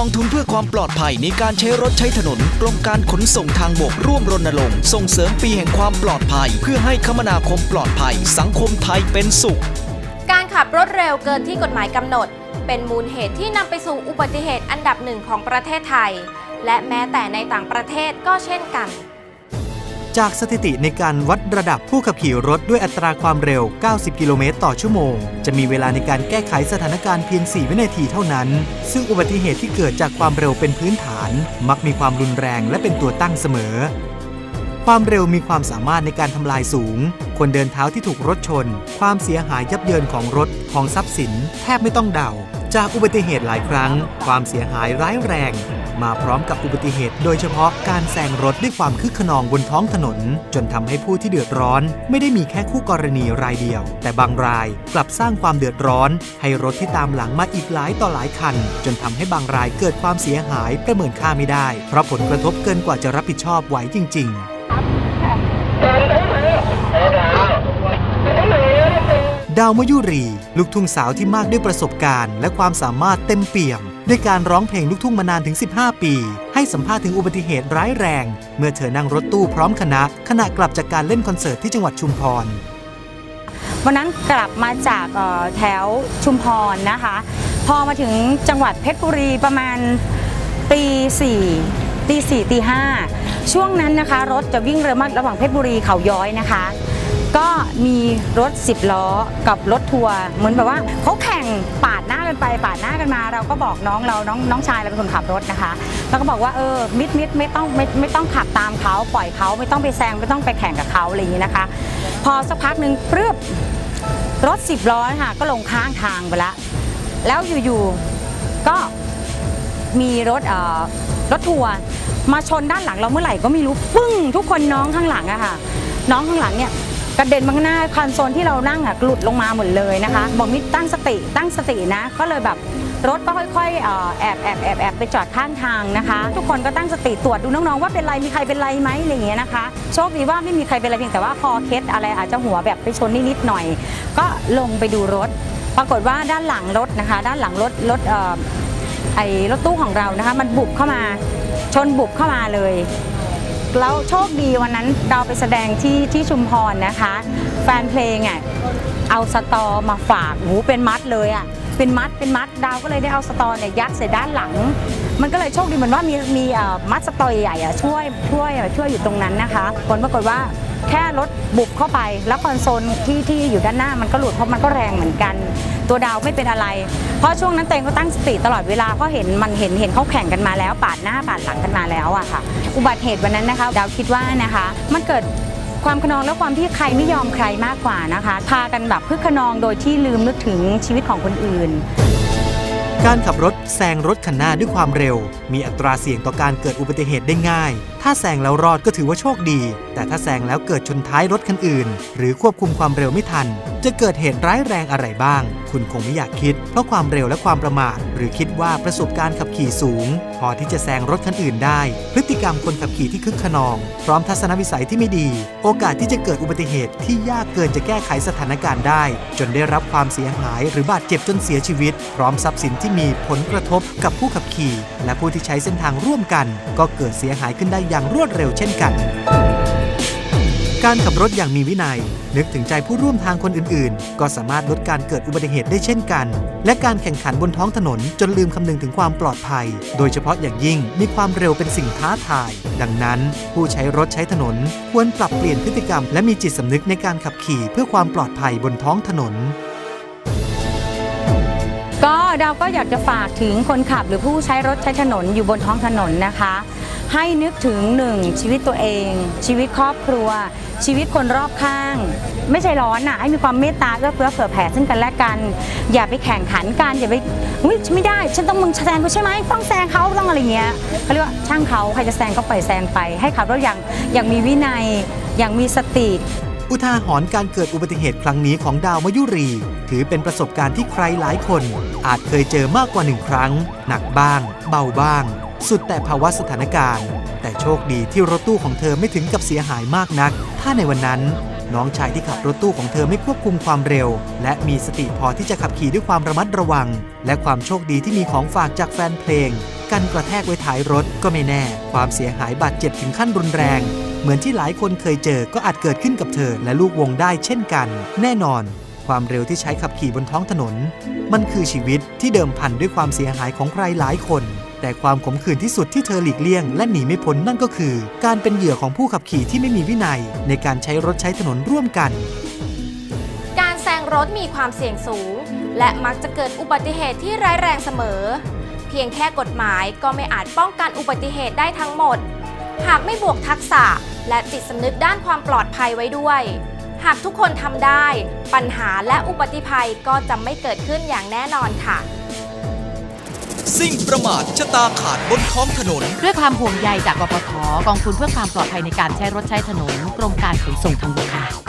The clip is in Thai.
องทุนเพื่อความปลอดภัยในการใช้รถใช้ถนนกรมการขนส่งทางบกร่วมรณรงค์ส่งเสริมปีแห่งความปลอดภัย เพื่อให้คมนาคมปลอดภัย สังคมไทยเป็นสุข การขับรถเร็วเกินที่กฎหมายกำหนด เป็นมูลเหตุที่นำไปสู่อุบัติเหตุอันดับหนึ่งของประเทศไทย และแม้แต่ในต่างประเทศก็เช่นกัน จากสถิติในการวัดระดับผู้ขับขี่รถด้วยอัตราความเร็ว 90 กิโลเมตรต่อชั่วโมง จะมีเวลาในการแก้ไขสถานการณ์เพียง 4 วินาทีเท่านั้น ซึ่งอุบัติเหตุที่เกิดจากความเร็วเป็นพื้นฐาน มักมีความรุนแรงและเป็นตัวตั้งเสมอ ความเร็วมีความสามารถในการทำลายสูง คนเดินเท้าที่ถูกรถชน ความเสียหายยับเยินของรถของทรัพย์สิน แทบไม่ต้องเดา จากอุบัติเหตุหลายครั้ง ความเสียหายร้ายแรง มาพร้อมกับอุบัติเหตุ โดยเฉพาะการแซงรถด้วยความคึกขนองบนท้องถนน จนทำให้ผู้ที่เดือดร้อน ไม่ได้มีแค่คู่กรณีรายเดียว แต่บางรายกลับสร้างความเดือดร้อน ให้รถที่ตามหลังมาอีกหลายต่อหลายคัน จนทำให้บางรายเกิดความเสียหายประเมินค่าไม่ได้ เพราะผลกระทบเกินกว่าจะรับผิดชอบไหวจริง ๆ ดาวมยุรี ลูกทุ่งสาวที่มากด้วยประสบการณ์ และความสามารถเต็มเปี่ยม ด้วยการร้องเพลงลูกทุ่งมานานถึง 15 ปี ให้สัมภาษณ์ถึงอุบัติเหตุร้ายแรง เมื่อเธอนั่งรถตู้พร้อมคณะ ขณะกลับจากการเล่นคอนเสิร์ตที่จังหวัดชุมพร วันนั้นกลับมาจากเอ่อแถวชุมพรนะคะ พอมาถึงจังหวัดเพชรบุรีประมาณตีสี่ตีสี่ตีห้าช่วงนั้นนะคะ รถจะวิ่งเร็วมากระหว่างเพชรบุรีเขาย้อยนะคะ ก็มีรถ 10 ล้อกับรถทัวร์เหมือนแบบว่าเขาแข่งปาดหน้ากันไปปาดหน้ากันมา เราก็บอกน้องเราน้องน้องชายเราเป็นคนขับรถนะคะแล้วก็บอกว่าเออมิดมิดไม่ต้องไม่ไม่ต้องขับตามเขาปล่อยเขาไม่ต้องไปแซงไม่ต้องไปแข่งกับเขาอะไรอย่างนี้นะคะ พอสักพักหนึ่งปรืบรถ 10 ล้อนะคะก็ลงข้างทางไปละแล้วอยู่ๆก็มีรถเอ่อรถทัวร์มาชนด้านหลังเราเมื่อไหร่ก็ไม่รู้ปึ้งทุกคนน้องข้างหลังอะค่ะ น้องข้างหลังเนี่ย กระเด็นมาข้างหน้าคันโซนที่เรานั่งอะหลุดลงมาหมดเลยนะคะ บอกมิตั้งสติตั้งสตินะ ก็เลยแบบรถก็ค่อยๆแอบแอบแอบแอบไปจอดข้างทางนะคะ ทุกคนก็ตั้งสติตรวจดูน้องๆว่าเป็นไรมีใครเป็นไรไหมอะไรอย่างเงี้ยนะคะโชคดีว่าไม่มีใครเป็นไรเพียงแต่ว่าคอเคล็ดอะไรอาจจะหัวแบบไปชนนิดๆหน่อย ก็ลงไปดูรถ ปรากฏว่าด้านหลังรถนะคะ ด้านหลังรถรถเอ่อไอ้รถตู้ของเรานะคะ มันบุบเข้ามาชนบุบเข้ามาเลย แล้วโชคดีวันนั้นเราไปแสดงที่ที่ชุมพรนะคะ แฟนเพลงอะเอาสตอมาฝากหูเป็นมัดเลยอะเป็นมัดเป็นมัดดาวก็เลยได้เอาสตอเนี่ยยัดใส่ด้านหลัง มันก็เลยโชคดีเหมือนว่ามีมีอ่อมัดสตอใหญ่ๆอะช่วยช่วยช่วยอยู่ตรงนั้นนะคะผลปรากฏว่า แค่รถบุบเข้าไป แล้วคอนโซลที่ที่อยู่ด้านหน้ามันก็หลุดเพราะมันก็แรงเหมือนกัน ตัวดาวไม่เป็นอะไร เพราะช่วงนั้นเองก็ตั้งสติตลอดเวลาเพราะเห็นมันเห็นเห็นเขาแข่งกันมาแล้ว ปาดหน้าปาดหลังกันมาแล้วอะค่ะ อุบัติเหตุวันนั้นนะคะ ดาวคิดว่านะคะ มันเกิดความขนองและความที่ใครไม่ยอมใครมากกว่านะคะ พากันแบบพึกขนองโดยที่ลืมนึกถึงชีวิตของคนอื่น การขับรถแซงรถคันหน้าด้วยความเร็ว มีอัตราเสี่ยงต่อการเกิดอุบัติเหตุได้ง่าย ถ้าแซงแล้วรอดก็ถือว่าโชคดี แต่ถ้าแซงแล้วเกิดชนท้ายรถคันอื่น หรือควบคุมความเร็วไม่ทัน จะเกิดเหตุร้ายแรงอะไรบ้าง คุณคงไม่อยากคิด เพราะความเร็วและความประมาท หรือคิดว่าประสบการณ์ขับขี่สูง พอที่จะแซงรถคันอื่นได้ พฤติกรรมคนขับขี่ที่คึกขนอง พร้อมทัศนวิสัยที่ไม่ดี โอกาสที่จะเกิดอุบัติเหตุที่ยากเกินจะแก้ไขสถานการณ์ได้ จนได้รับความเสียหาย หรือบาดเจ็บจนเสียชีวิต พร้อมทรัพย์สินที่มีผลกระทบกับผู้ขับขี่ และผู้ที่ใช้เส้นทางร่วมกัน ก็เกิดเสียหายขึ้นได้อย่างรวดเร็วเช่นกัน การขับรถอย่างมีวินัย นึกถึงใจผู้ร่วมทางคนอื่นๆ ก็สามารถลดการเกิดอุบัติเหตุได้เช่นกัน และการแข่งขันบนท้องถนนจนลืมคำนึงถึงความปลอดภัย โดยเฉพาะอย่างยิ่งมีความเร็วเป็นสิ่งท้าทาย ดังนั้น ผู้ใช้รถใช้ถนน ควรปรับเปลี่ยนพฤติกรรม และมีจิตสำนึกในการขับขี่เพื่อความปลอดภัยบนท้องถนนก็เราก็อยากจะฝากถึงคนขับหรือผู้ใช้รถใช้ถนนอยู่บนท้องถนนนะคะ ให้นึกถึงหนึ่งชีวิตตัวเอง ชีวิตครอบครัว ชีวิตคนรอบข้าง ไม่ใจร้อนน่ะให้มีความเมตตาเอื้อเฟื้อเผื่อแผ่ซึ่งกันและกัน อย่าไปแข่งขันกันอย่าไปอุ๊ยไม่ได้ฉันต้องมึงแซงกูใช่ไหมต้องแซงเขาต้องอะไรเงี้ยเขาเรียกว่าช่างเขาใครจะแซงก็ปล่อยแซงไปให้ขับรถอย่างอย่างมีวินัยอย่างมีสติอุทาหรณ์การเกิดอุบัติเหตุครั้งนี้ของดาวมยุรี ถือเป็นประสบการณ์ที่ใครหลายคน อาจเคยเจอมากกว่าหนึ่งครั้ง หนักบ้าง เบาบ้าง สุดแต่ภาวะสถานการณ์ แต่โชคดีที่รถตู้ของเธอไม่ถึงกับเสียหายมากนัก ถ้าในวันนั้น น้องชายที่ขับรถตู้ของเธอไม่ควบคุมความเร็ว และมีสติพอที่จะขับขี่ด้วยความระมัดระวัง และความโชคดีที่มีของฝากจากแฟนเพลง กันกระแทกไว้ท้ายรถก็ไม่แน่ ความเสียหายบาดเจ็บถึงขั้นรุนแรง เหมือนที่หลายคนเคยเจอก็อาจเกิดขึ้นกับเธอและลูกวงได้เช่นกัน แน่นอนความเร็วที่ใช้ขับขี่บนท้องถนน มันคือชีวิตที่เดิมพันด้วยความเสียหายของใครหลายคน แต่ความขมขื่นที่สุดที่เธอหลีกเลี่ยง และหนีไม่พ้นนั่นก็คือ การเป็นเหยื่อของผู้ขับขี่ที่ไม่มีวินัย ในการใช้รถใช้ถนนร่วมกัน การแซงรถมีความเสี่ยงสูง และมักจะเกิดอุบัติเหตุที่ร้ายแรงเสมอ เพียงแค่กฎหมายก็ไม่อาจป้องกันอุบัติเหตุได้ทั้งหมด หากไม่บวกทักษะ และจิตสำนึกด้านความปลอดภัยไว้ด้วย หากทุกคนทำได้ ปัญหาและอุบัติภัยก็จะไม่เกิดขึ้นอย่างแน่นอนค่ะ สิ่งประมาทชะตาขาดบนท้องถนน ด้วยความห่วงใยจากกปทกองทุนเพื่อความปลอดภัยในการใช้รถใช้ถนนกรมการขนส่งทางบกค่ะ